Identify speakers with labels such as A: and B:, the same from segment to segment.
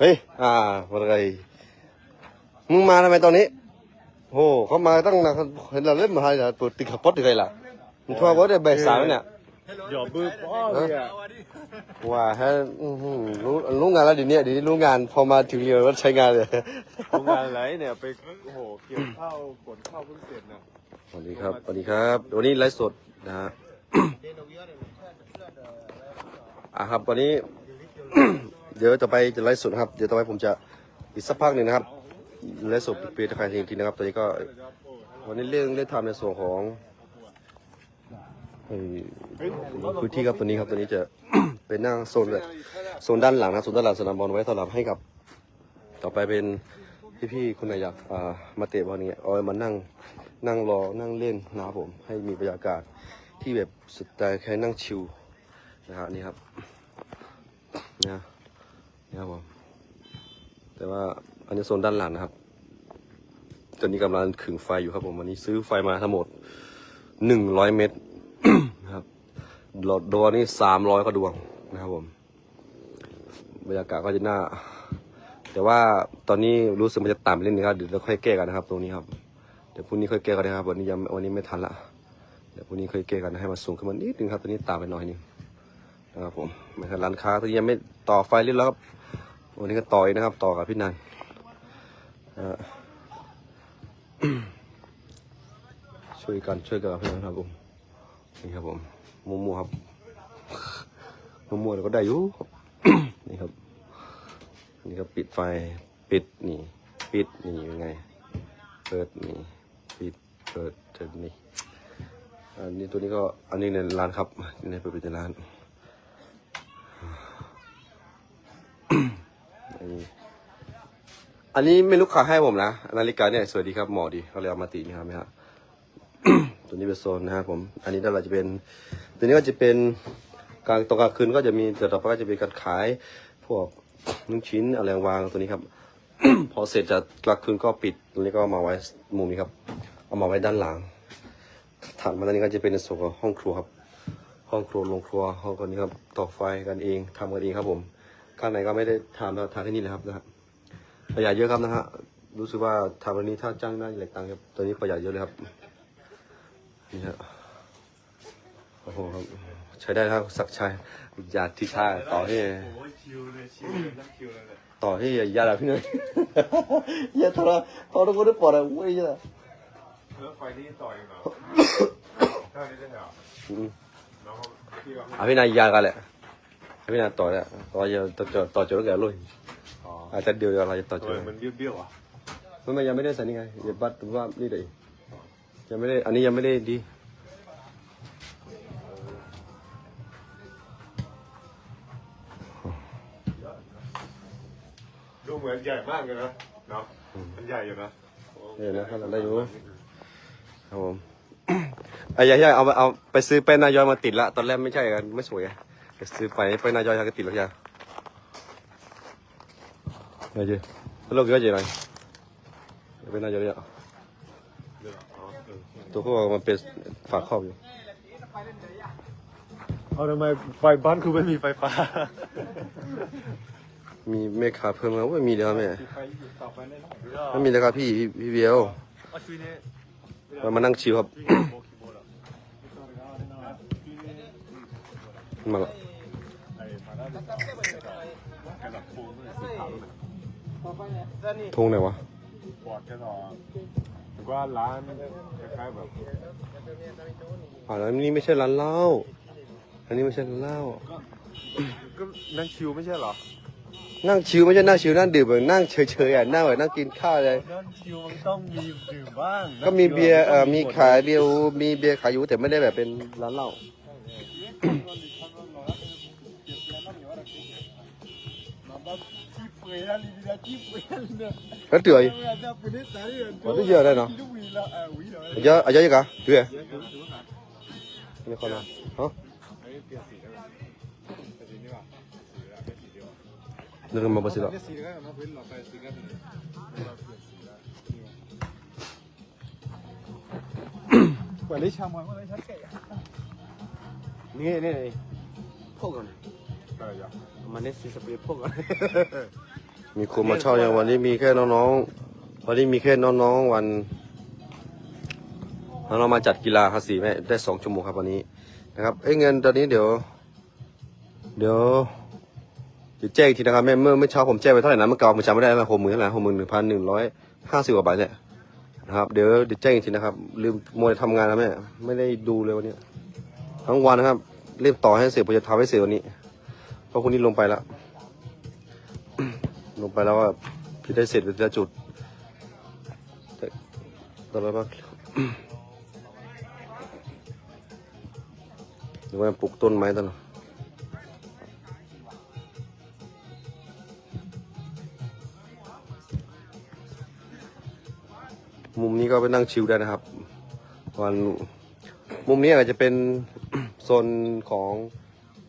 A: เฮ้ย อ่าอะไรมึงมาทำไมตอนนี้โอ้เขามาตั้งนานเห็นเราเล่นมาให้ละปวดติดขับปดติดไงล่ะมึงโทรว่าได้ใบสามแล้วเนี่ย
B: หยอดมือพ่อเลยอะ
A: ว่าฮะอื้อหือรู้รู้งานแล้วเดี๋ยวนี้เดี๋ยวนี้รู้งานพอมาถึงเรียนว่าใช้งานเลย
B: ทำงานอะไรเนี่ยไปโอ้โหเกี่ยวข้าวขนข้าวเพิ่งเสร็จนะ
A: สวัสดีครับ สวัสดีครับ วันนี้ไลฟ์สดนะฮะ อะครับ วันนี้ เดี๋ยวต่อไปจะไลฟ์สดครับ เดี๋ยวต่อไปผมจะอีกสักพักหนึ่งนะครับไลฟ์สดเปลี่ยนแฟนทีนะครับตอนนี้ก็วันนี้เรื่องเรื่องทำในส่วนของเอ่อพื้นที่ครับตัวนี้ครับตัวนี้จะ เป็นนั่งโซนแบบโซนด้านหลังนะโซนด้านหลังสนามบอลไว้สำหรับให้กับ ต่อไปเป็นพี่ๆคนไหนอยากอ่ามาเตะบอลเนี่ยเอามานั่งนั่งรอนั่งเล่นนะครับผมให้มีบรรยากาศที่แบบสุดแต่แค่นั่งชิลนะครับนี่ครับนะ นี่ครับผมแต่ว่าอันนี้โซนด้านหลังนะครับตอนนี้กำลังขึงไฟอยู่ครับผมวันนี้ซื้อไฟมาทั้งหมดหนึ่งร้อยเมตรนะครับหลอดดวงนี่สามร้อยกว่าดวงนะครับผมบรรยากาศก็จะน่า แต่ว่าตอนนี้รู้สึกมันจะต่ำไปนิดนึงครับเดี๋ยวเราค่อยแก้กันนะครับ ตรงนี้ครับเดี๋ยวพรุ่งนี้ค่อยแก้กันนะครับ วันนี้ยังวันนี้ไม่ทันละเดี๋ยวพรุ่งนี้ค่อยแก้กันให้มันสูงขึ้นมานิดนึงครับตอนนี้ต่ำไปหน่อยนึง นะครับผมไม่ใช่ร้านค้าตอนนี้ยังไม่ต่อไฟเรียบร้อยครับ วันนี้ก็ต่ออีกนะครับ ต่อกับพี่นันช่วยกันช่วยกันกับพี่นันครับผมนี่ครับผมมัวมัวๆครับมัวมัวๆแต่ก็ได้อยู่นี่ครับนี่ก็ปิดไฟปิดนี่ ปิดนี่ยังไง เปิดนี่ปิดเปิดเปิดนี่อันนี้ตัวนี้ก็อันนี้ในร้านครับในเปิดเป็นร้าน นี้อันนี้ไม่รู้ใครให้ผมนะนาฬิกาเนี่ยสวัสดีครับหมอดีเขาเลยเอามาตินี่ครับไหมครับตัวนี้เป็นโซนนะครับผม อันนี้ด้านหลังจะเป็น ตัวนี้ก็จะเป็นกลางตรงกลางคืนก็จะมีแต่ต่อไปก็จะเป็นการขายพวกนุ่งชิ้นอะไรวางตัวนี้ครับ พอเสร็จจากกลางคืนก็ปิดตัวนี้ก็มาไว้มุมนี้ครับ เอามาไว้ด้านหลังถัดมาตรงนี้ก็จะเป็นในส่วนของห้องครัวครับ ห้องครัวโรงครัวห้องคนนี้ครับต่อไฟกันเองทำกันเองครับผม ข้างในก็ไม่ได้ทำนะทำที่นี่เลยครับนะครับประหยัดเยอะครับนะฮะรู้สึกว่าทำวันนี้ถ้าจ้างได้เหล็กตังค์ครับตัวนี้ประหยัดเยอะเลยครับนี่ฮะโอ้โหครับใช้ได้ครับสักชัยอยากที่ท่าต่อให้
B: โอ้ยชิวเลยชิวเลยนั่งชิวเลยเลย
A: ต่อให้ยาดาพี่หน่อยอย่าทรทรคนได้ปอดอะเว้ยจ้ะ
B: แล้วไฟนี่ต่อยเหรอใช่ไม่ใช่เหรอ
A: อืม
B: น้องพี่ว่า
A: อะพี่นายยากันแหละ ให้พี่นายต่อแล้วต่อจะต่อจต่อจดแล้วแกลุย
B: อ๋อ
A: อาจจะเดียวอะไรจะต่อจ
B: เอ
A: ด
B: อมันเบี้ยวๆอะ
A: มันมันยังไม่ได้ใส่นี่ไงอย่าบัดว่านี่เลยยังไม่ได้ อันนี้ยังไม่ได้ดี
B: ดูเหมือนใหญ่มากเลยนะเนาะมันใหญ่อยู่นะ
A: เนี่ยนะครับเราได้อยู่ ครับผม ไอ้ยายๆเอาไปเอาไปซื้อแป้นนายอยมาติดละ ตอนแรกไม่ใช่กันไม่สวยอะ ไปซื้อไปแป้นนายอยก็ติดแล้วจ้ะไงจีแล้วเราเกี่ยวจีไรแป้นนายอยเนี่ย
B: เดี๋ยวอ๋อเออ
A: ตัวเขาบอกมันเป็นฝากครอบอยู่
B: เอาทำไมไฟบ้านคือไม่มีไฟฟ้า
A: มีเมฆขาเพิ่มแล้วไม่มีเลยครับแม่
B: ไฟต่อไปได้เนาะ
A: ไม่มีเลยครับพี่พี่พี่เบียว
B: เอาชีวิตนี้
A: มามานั่งชิวครับ มาละ
B: ไอ้มาได้ กระดับโค้งเลยสีขาวเลย
A: ทงไหนวะ
B: บอดแค่ต่อหรือว่าร้านคล้ายๆแบบ
A: อ่าแล้วนี่ไม่ใช่ร้านเหล้าอันนี้ไม่ใช่ร้านเหล้า
B: ก็นั่งชิวไม่ใช่เหรอ
A: นั่งชิวไม่ใช่นั่งชิวนั่งดื่มแบบนั่งเฉยๆอะนั่งแบบนั่งกินข้าวเลย
B: นั่งชิวมันต้องมีดื่มบ้าง
A: ก็มีเบียร์เอ่อมีขายเบียร์มีเบียร์ขายอยู่แต่ไม่ได้แบบเป็นร้านเหล้า Rất trời. Mà tới giờ đây nè. Ở giờ ở giờ gì cả? Tuyệt. À? Nhớ con nào. Hả? Đừng mà bắt đầu. Quả lấy chăm mà quả lấy chăm kệ. Nè này nè. Khô
B: rồi. Đây rồi. ดได้ชามวันว่าได้ชัดเน
A: นี่นี่พวกกัน
B: อะไรอย่าง
A: มันได้สิสเปรย์พวกกันมีคนมาเช่าอย่างวันนี้มีแค่น้องๆ วันนี้มีแค่น้องๆวันเรามาจัดกีฬาครับสีแม่ได้สองชั่วโมงครับวันนี้นะครับเอ้ยเงินตอนนี้เดี๋ยว เดี๋ยวเดี๋ยวแจ้งอีกทีนะครับแม่เมื่อเมื่อเช้าผมแจ้งไปเท่าไหร่นะเมื่อก่าผมจำไม่ได้แล้วหกหมื่นเท่าไหร่หกหมื่นหนึ่งพันหนึ่งร้อยห้าสิบกว่าบาทเนี่ยนะครับเดี๋ยวเดี๋ยวแจ้งอีกทีนะครับลืมมัวแต่ทำงานนะแม่ไม่ได้ดูเลยวันนี้ทั้งวันนะครับเรีบต่อให้เสร็จผมจะทำให้เสร็จวันนี้ ราะคุณนี้ลงไปแล้ว ลงไปแล้วว่าพี่ได้เสร็จเป็นจะจุดแต่ตอนแรกว่าหรือว่าปลูกต้นไม้ตอนนั้มุมนี้ก็ไปนั่งชิลได้นะครับวันมุมนี้อาจจะเป็นโซนของ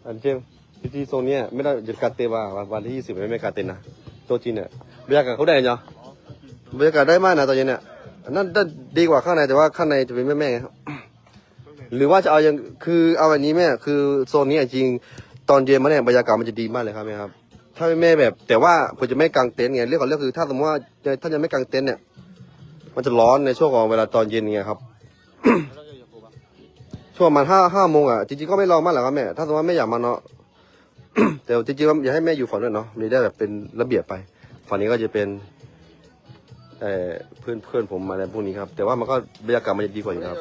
A: อันเช่น ที่ที่โซนเนี้ยไม่ได้หยุดการเตะว่าวันที่ยี่สิบไม่ไม่การเตะนะตัวจีนเนี่ยบรรยากาศเขาได้เนาะบรรยากาศได้มากนะตอนเย็นเนี่ยนั่นดีกว่าข้างในแต่ว่าข้างในจะเป็นแม่แม่ไงครับหรือว่าจะเอาย่างคือเอาแบบนี้แม่คือโซนนี้จริงตอนเย็นมาเนี่ยบรรยากาศมันจะดีมากเลยครับแม่ครับ ถ้าแม่แบบ แต่ว่าผมจะไม่กางเต็นท์ไงเรื่องของเรื่องคือ ถ้าสมมติว่าถ้าจะไม่กางเต็นท์เนี่ย มันจะร้อนในช่วงของเวลาตอนเย็นไงครับช่วงประมาณห้าห้าโมงอะจริงๆก็ไม่ร้อนมากหรอกครับแม่ถ้าสมมติว่าไม่อยากมาเนาะ แต่จริงๆว่าอยากให้แม่อยู่ฝั่งนั้นเนาะมีได้แบบเป็นระเบียบไป ฝั่งนี้ก็จะเป็นเอ่อเพื่อนเพื่อนผมอะไรพวกนี้ครับ แต่ว่ามันก็บรรยากาศมันจะดีกว่าอยู่ครับ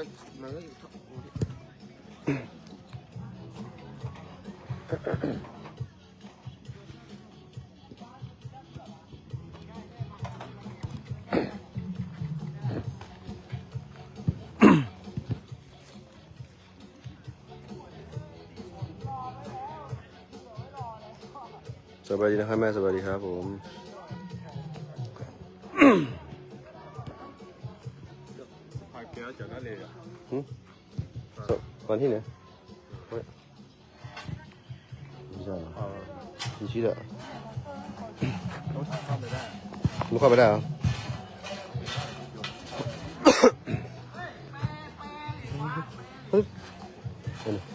A: สวัสดีนะครับแม่สวัสดีครับผม
B: 拍给他讲那里啊，
A: วันที่ไหนเฮ้ยไม่ใช่เหรอ
B: 啊，
A: มีชีสเหรอ
B: 都想看没带。
A: มันเข้าไปได้เหรอ เฮ้ยเอาหน่อย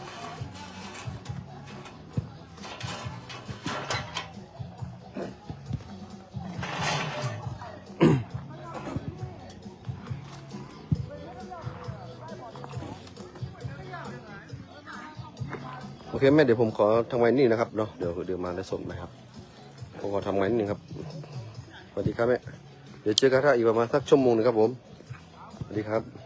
A: โอเคแม่เดี๋ยวผมขอทำงานนิดนึงนะครับเนาะเดี๋ยวเดี๋ยวมาได้สดนะครับผมขอทำงานนิดนึงครับสวัสดีครับแม่เดี๋ยวเจอกันถ้าอีกประมาณสักชั่วโมงหนึงครับผมสวัสดีครับ